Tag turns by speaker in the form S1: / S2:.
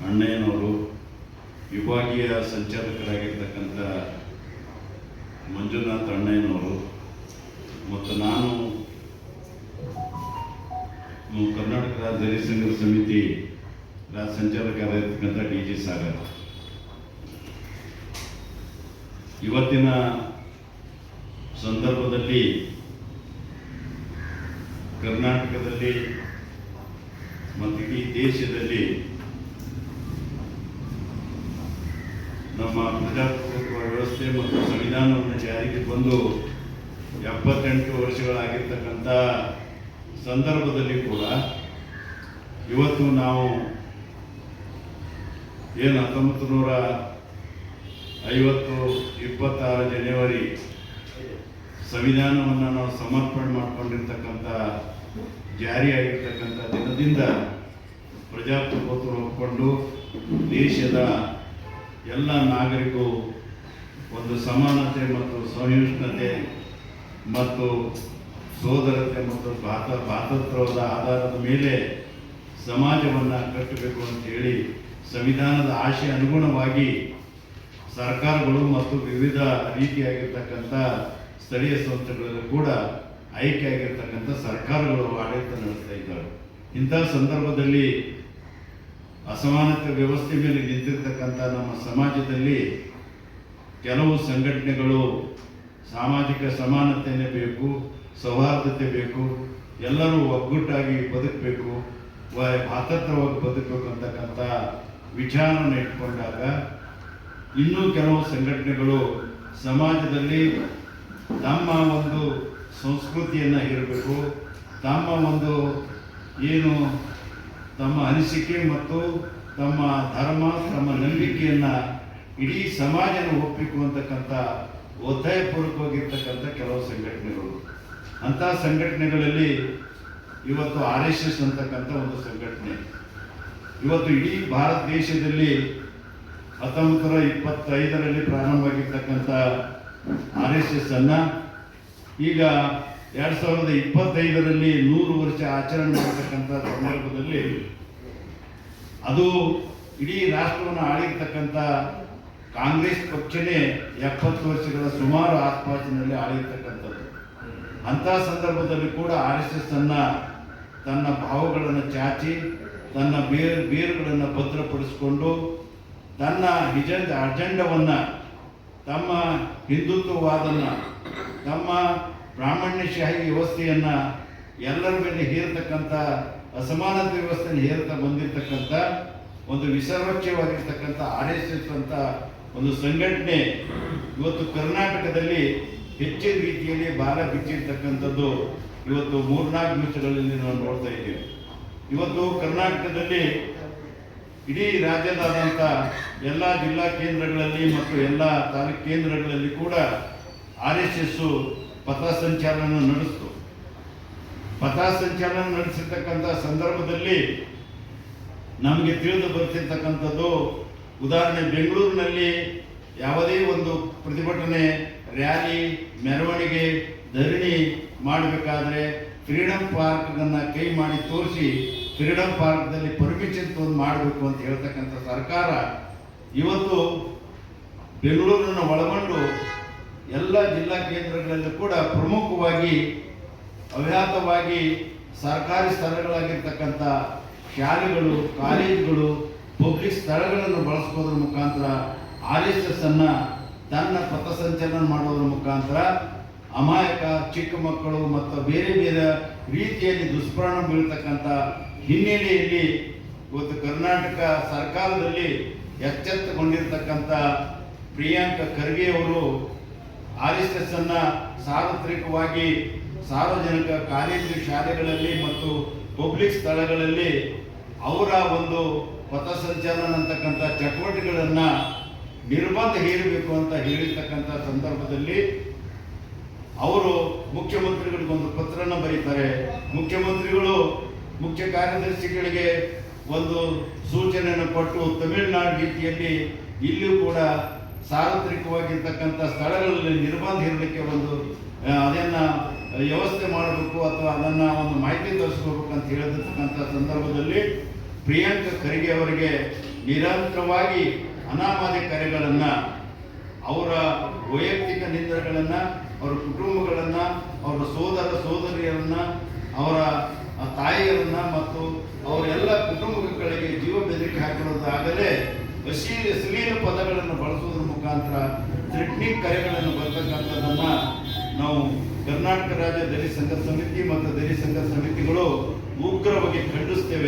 S1: ಅಣ್ಣಯ್ಯನವರು ವಿಭಾಗೀಯ ಸಂಚಾಲಕರಾಗಿರ್ತಕ್ಕಂಥ ಮಂಜುನಾಥ್ ಅಣ್ಣಯ್ಯನವರು ಮತ್ತು ನಾನು ಕರ್ನಾಟಕ ರಾಜ್ಯ ಸಂಘ ಸಮಿತಿ ಸಂಚಾಲಕರಾಗಿರ್ತಕ್ಕಂಥ ಡಿ ಜಿ ಸಾಗರ್. ಇವತ್ತಿನ ಸಂದರ್ಭದಲ್ಲಿ ಕರ್ನಾಟಕದಲ್ಲಿ ಮತ್ತು ಇಡೀ ದೇಶದಲ್ಲಿ ನಮ್ಮ ಪ್ರಜಾಪ್ರಭುತ್ವ ವ್ಯವಸ್ಥೆ ಮತ್ತು ಸಂವಿಧಾನವನ್ನು ಜಾರಿಗೆ ಬಂದು ಎಪ್ಪತ್ತೆಂಟು ವರ್ಷಗಳಾಗಿರ್ತಕ್ಕಂಥ ಸಂದರ್ಭದಲ್ಲಿ ಕೂಡ ಇವತ್ತು ನಾವು ಏನು ಹತ್ತೊಂಬತ್ತು ನೂರ ಐವತ್ತು ಇಪ್ಪತ್ತಾರು ಜನವರಿ ಸಂವಿಧಾನವನ್ನು ನಾವು ಸಮರ್ಪಣೆ ಮಾಡಿಕೊಂಡಿರ್ತಕ್ಕಂಥ ಜಾರಿಯಾಗಿರ್ತಕ್ಕಂಥ ದಿನದಿಂದ ಪ್ರಜಾಪ್ರಭುತ್ವ ಒಪ್ಪಿಕೊಂಡು ದೇಶದ ಎಲ್ಲ ನಾಗರಿಕರು ಒಂದು ಸಮಾನತೆ ಮತ್ತು ಸಹಿಷ್ಣುತೆ ಮತ್ತು ಸೋದರತೆ ಮತ್ತು ಭಾತ ಭಾತೃತ್ವದ ಆಧಾರದ ಮೇಲೆ ಸಮಾಜವನ್ನು ಕಟ್ಟಬೇಕು ಅಂತೇಳಿ ಸಂವಿಧಾನದ ಆಶೆ ಅನುಗುಣವಾಗಿ ಸರ್ಕಾರಗಳು ಮತ್ತು ವಿವಿಧ ರೀತಿಯಾಗಿರ್ತಕ್ಕಂಥ ಸ್ಥಳೀಯ ಸಂಸ್ಥೆಗಳಲ್ಲೂ ಕೂಡ ಆಯ್ಕೆ ಆಗಿರ್ತಕ್ಕಂಥ ಸರ್ಕಾರಗಳು ಆಡಳಿತ ನಡೆಸ್ತಾ ಇದ್ದಾರೆ ಇಂಥ ಸಂದರ್ಭದಲ್ಲಿ ಅಸಮಾನತೆ ವ್ಯವಸ್ಥೆ ಮೇಲೆ ನಿಂತಿರ್ತಕ್ಕಂಥ ನಮ್ಮ ಸಮಾಜದಲ್ಲಿ ಕೆಲವು ಸಂಘಟನೆಗಳು ಸಾಮಾಜಿಕ ಸಮಾನತೆಯೇ ಬೇಕು, ಸೌಹಾರ್ದತೆ ಬೇಕು, ಎಲ್ಲರೂ ಒಗ್ಗಟ್ಟಾಗಿ ಬದುಕಬೇಕು ಭಾತೃತ್ವವಾಗಿ ಬದುಕಬೇಕು ಅಂತಕ್ಕಂಥ ವಿಚಾರವನ್ನು ಇಟ್ಕೊಂಡಾಗ ಇನ್ನೂ ಕೆಲವು ಸಂಘಟನೆಗಳು ಸಮಾಜದಲ್ಲಿ ತಮ್ಮ ಒಂದು ಸಂಸ್ಕೃತಿಯನ್ನು ಇರಬೇಕು ತಮ್ಮ ಒಂದು ಏನು ತಮ್ಮ ಅನಿಸಿಕೆ ಮತ್ತು ತಮ್ಮ ಧರ್ಮ, ತಮ್ಮ ನಂಬಿಕೆಯನ್ನು ಇಡೀ ಸಮಾಜನ ಒಪ್ಪಿಕು ಅಂತಕ್ಕಂಥ ಒತ್ತಾಯಪೂರ್ವಕವಾಗಿರ್ತಕ್ಕಂಥ ಕೆಲವು ಸಂಘಟನೆಗಳು. ಅಂಥ ಸಂಘಟನೆಗಳಲ್ಲಿ ಇವತ್ತು ಆರ್ ಎಸ್ ಎಸ್ ಅಂತಕ್ಕಂಥ ಒಂದು ಸಂಘಟನೆ. ಇವತ್ತು ಇಡೀ ಭಾರತ ದೇಶದಲ್ಲಿ ಹತ್ತೊಂಬತ್ತು ನೂರ ಇಪ್ಪತ್ತೈದರಲ್ಲಿ ಪ್ರಾರಂಭವಾಗಿರ್ತಕ್ಕಂಥ ಆರ್ ಎಸ್ ಎಸ್ ಅನ್ನ ಈಗ ಎರಡ್ ಸಾವಿರದ ಇಪ್ಪತ್ತೈದರಲ್ಲಿ ನೂರು ವರ್ಷ ಆಚರಣೆ ಮಾಡತಕ್ಕಂಥ ಸಂದರ್ಭದಲ್ಲಿ ಅದು ಇಡೀ ರಾಷ್ಟ್ರವನ್ನು ಆಳಿರ್ತಕ್ಕಂಥ ಕಾಂಗ್ರೆಸ್ ಪಕ್ಷನೇ ಎಪ್ಪತ್ತು ವರ್ಷಗಳ ಸುಮಾರು ಆಸ್ಪಾಸಿನಲ್ಲಿ ಆಳಿರ್ತಕ್ಕಂಥದ್ದು. ಅಂಥ ಸಂದರ್ಭದಲ್ಲಿ ಕೂಡ ಆರ್ ಎಸ್ ಎಸ್ ಅನ್ನ ತನ್ನ ಭಾವಗಳನ್ನು ಚಾಚಿ, ತನ್ನ ಬೇರು, ಬೇರುಗಳನ್ನು ಭದ್ರಪಡಿಸಿಕೊಂಡು ತನ್ನ ಹಿಜಂಡ, ಅಜೆಂಡವನ್ನು ತಮ್ಮ ಹಿಂದುತ್ವವಾದನ್ನು, ತಮ್ಮ ಬ್ರಾಹ್ಮಣ್ಯಶಾಹಿ ವ್ಯವಸ್ಥೆಯನ್ನ ಎಲ್ಲರ ಮೇಲೆ ಹೇರತಕ್ಕಂಥ ಅಸಮಾನತೆ ವ್ಯವಸ್ಥೆಯನ್ನು ಹೇರ್ತಾ ಬಂದಿರತಕ್ಕಂಥ ಒಂದು ವಿಸರ್ವಚ್ಯವಾಗಿರ್ತಕ್ಕಂಥ ಆರ್ ಎಸ್ ಎಸ್ ಅಂತ ಒಂದು ಸಂಘಟನೆ ಇವತ್ತು ಕರ್ನಾಟಕದಲ್ಲಿ ಹೆಚ್ಚಿನ ರೀತಿಯಲ್ಲಿ ಭಾರ ಬಿಚ್ಚಿರ್ತಕ್ಕಂಥದ್ದು ಇವತ್ತು ಮೂರ್ನಾಲ್ಕು ನಿಮಿಷಗಳಲ್ಲಿ ನಾವು ನೋಡ್ತಾ ಇದ್ದೇವೆ. ಇವತ್ತು ಕರ್ನಾಟಕದಲ್ಲಿ ಇಡೀ ರಾಜ್ಯದಾದಂಥ ಎಲ್ಲ ಜಿಲ್ಲಾ ಕೇಂದ್ರಗಳಲ್ಲಿ ಮತ್ತು ಎಲ್ಲ ತಾಲೂಕು ಕೇಂದ್ರಗಳಲ್ಲಿ ಕೂಡ ಆರ್ ಎಸ್ ಎಸ್ ಪಥಸಂಚಲನ ನಡೆಸ್ತು. ಸಂಚಾರನ ನಡೆಸಿರ್ತಕ್ಕಂಥ ಸಂದರ್ಭದಲ್ಲಿ ನಮಗೆ ತಿಳಿದು ಬರ್ತಿರ್ತಕ್ಕಂಥದ್ದು ಉದಾಹರಣೆ ಬೆಂಗಳೂರಿನಲ್ಲಿ ಯಾವುದೇ ಒಂದು ಪ್ರತಿಭಟನೆ, ರ್ಯಾಲಿ, ಮೆರವಣಿಗೆ, ಧರಣಿ ಮಾಡಬೇಕಾದ್ರೆ ಫ್ರೀಡಂ ಪಾರ್ಕ್ನ ಕೈ ಮಾಡಿ ತೋರಿಸಿ ಫ್ರೀಡಂ ಪಾರ್ಕ್ದಲ್ಲಿ ಪರ್ಮಿಷನ್ ತಂದು ಮಾಡಬೇಕು ಅಂತ ಹೇಳ್ತಕ್ಕಂಥ ಸರ್ಕಾರ ಇವತ್ತು ಬೆಂಗಳೂರನ್ನು ಒಳಗೊಂಡು ಎಲ್ಲ ಜಿಲ್ಲಾ ಕೇಂದ್ರಗಳಲ್ಲೂ ಕೂಡ ಪ್ರಮುಖವಾಗಿ ಅವ್ಯಾತವಾಗಿ ಸರ್ಕಾರಿ ಸ್ಥಳಗಳಾಗಿರ್ತಕ್ಕಂಥ ಶಾಲೆಗಳು, ಕಾಲೇಜುಗಳು ಪಬ್ಲಿಕ್ ಸ್ಥಳಗಳನ್ನು ಬಳಸ್ಕೋದ್ರ ಮುಖಾಂತರ ಆರ್ ಎಸ್ ಎಸ್ ಅನ್ನ ತನ್ನ ಪಥಸಂಚಲನ ಮಾಡೋದ್ರ ಮುಖಾಂತರ ಅಮಾಯಕ ಚಿಕ್ಕ ಮಕ್ಕಳು ಮತ್ತು ಬೇರೆ ಬೇರೆ ರೀತಿಯಲ್ಲಿ ದುಷ್ಪರಿಣಾಮ ಬೀಳ್ತಕ್ಕಂಥ ಹಿನ್ನೆಲೆಯಲ್ಲಿ ಇವತ್ತು ಕರ್ನಾಟಕ ಸರ್ಕಾರದಲ್ಲಿ ಎಚ್ಚೆತ್ತುಕೊಂಡಿರ್ತಕ್ಕಂಥ ಪ್ರಿಯಾಂಕ ಖರ್ಗೆ ಅವರು ಆರ್ ಎಸ್ ಎಸ್ ಅನ್ನ ಸಾರ್ವತ್ರಿಕವಾಗಿ ಸಾರ್ವಜನಿಕ ಕಾಲೇಜು ಶಾಲೆಗಳಲ್ಲಿ ಮತ್ತು ಪಬ್ಲಿಕ್ ಸ್ಥಳಗಳಲ್ಲಿ ಅವರ ಒಂದು ಪಥಸಂಚಲನ ಅಂತಕ್ಕಂಥ ಚಟುವಟಿಕೆಗಳನ್ನು ನಿರ್ಬಂಧ ಹೇರಬೇಕು ಅಂತ ಹೇಳಿರ್ತಕ್ಕಂಥ ಸಂದರ್ಭದಲ್ಲಿ ಅವರು ಮುಖ್ಯಮಂತ್ರಿಗಳಿಗೆ ಒಂದು ಪತ್ರನ ಬರೀತಾರೆ. ಮುಖ್ಯಮಂತ್ರಿಗಳು ಮುಖ್ಯ ಕಾರ್ಯದರ್ಶಿಗಳಿಗೆ ಒಂದು ಸೂಚನೆಯನ್ನು ಕೊಟ್ಟು ತಮಿಳುನಾಡು ರೀತಿಯಲ್ಲಿ ಇಲ್ಲಿಯೂ ಕೂಡ ಸಾರ್ವತ್ರಿಕವಾಗಿರ್ತಕ್ಕಂಥ ಸ್ಥಳಗಳಲ್ಲಿ ನಿರ್ಬಂಧ ಇರಲಿಕ್ಕೆ ಒಂದು ಅದನ್ನು ವ್ಯವಸ್ಥೆ ಮಾಡಬೇಕು ಅಥವಾ ಅದನ್ನು ಒಂದು ಮಾಹಿತಿ ತರಿಸ್ಕೋಬೇಕು ಅಂತ ಹೇಳಿರ್ತಕ್ಕಂಥ ಸಂದರ್ಭದಲ್ಲಿ ಪ್ರಿಯಾಂಕ ಖರ್ಗೆ ಅವರಿಗೆ ನಿರಂತರವಾಗಿ ಅನಾಮಾದ ಕರೆಗಳನ್ನು ಅವರ ವೈಯಕ್ತಿಕ ನಿಂದನೆಗಳನ್ನು ಅವರ ಕುಟುಂಬಗಳನ್ನು, ಅವರ ಸೋದರ ಸೋದರಿಯರನ್ನು, ಅವರ ತಾಯಿಯರನ್ನು ಮತ್ತು ಅವರೆಲ್ಲ ಕುಟುಂಬಗಳಿಗೆ ಜೀವ ಬೆದರಿಕೆ ಹಾಕಿರೋದಾಗಲೇ ಅಶ್ಲೀಲ ಅಶ್ಲೀಲ ಪದಗಳನ್ನು ಬಳಸುವುದರ ಮುಖಾಂತರ ಥ್ರೆಟ್ನಿಂಗ್ ಕರೆಗಳನ್ನು ಬರ್ತಕ್ಕಂಥದ್ದನ್ನ ನಾವು ಕರ್ನಾಟಕ ರಾಜ್ಯ ದಲಿತ ಸಂಘ ಸಮಿತಿ ಮತ್ತು ದಲಿತ ಸಂಘ ಸಮಿತಿಗಳು ಉಗ್ರವಾಗಿ ಖಂಡಿಸ್ತೇವೆ.